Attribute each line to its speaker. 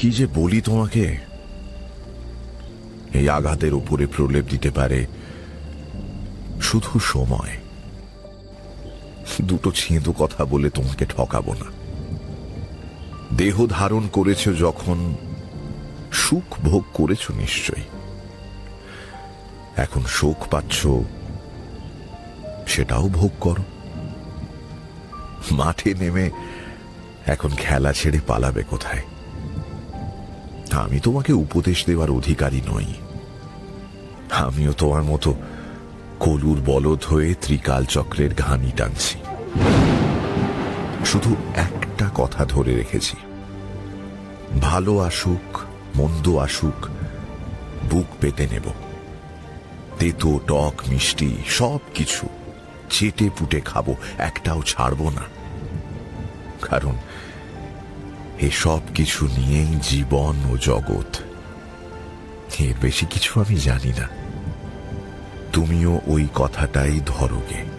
Speaker 1: কি যে বলি তোমাকে? এই আঘাতের উপরে প্রলেপ দিতে পারে শুধু সময়। দুটো ছিঁদো কথা বলে তোমাকে ঠকাবো না। দেহ ধারণ করেছ যখন, সুখ ভোগ করেছ নিশ্চয়ই। এখন শোক পাচ্ছ, সেটাও ভোগ করো। মাঠে নেমে এখন খেলা ছেড়ে পালাবে কোথায়? আমি তোমাকে উপদেশ দেওয়ার অধিকারী নই। আমিও তোমার মতো কলুর বলদ হয়ে ত্রিকাল চক্রের ঘানি টানছি। শুধু একটা কথা ধরে রেখেছি। ভালো আসুক, মন্দ আসুক, বুক পেতে নেব। তেতো, টক, মিষ্টি সব কিছু চেটে পুটে খাব, একটাও ছাড়বো না। কারণ এসব কিছু নিয়েই জীবন ও জগৎ। এর বেশি কিছু আমি জানি না। তুমিও ওই কথাটাই ধরোগে।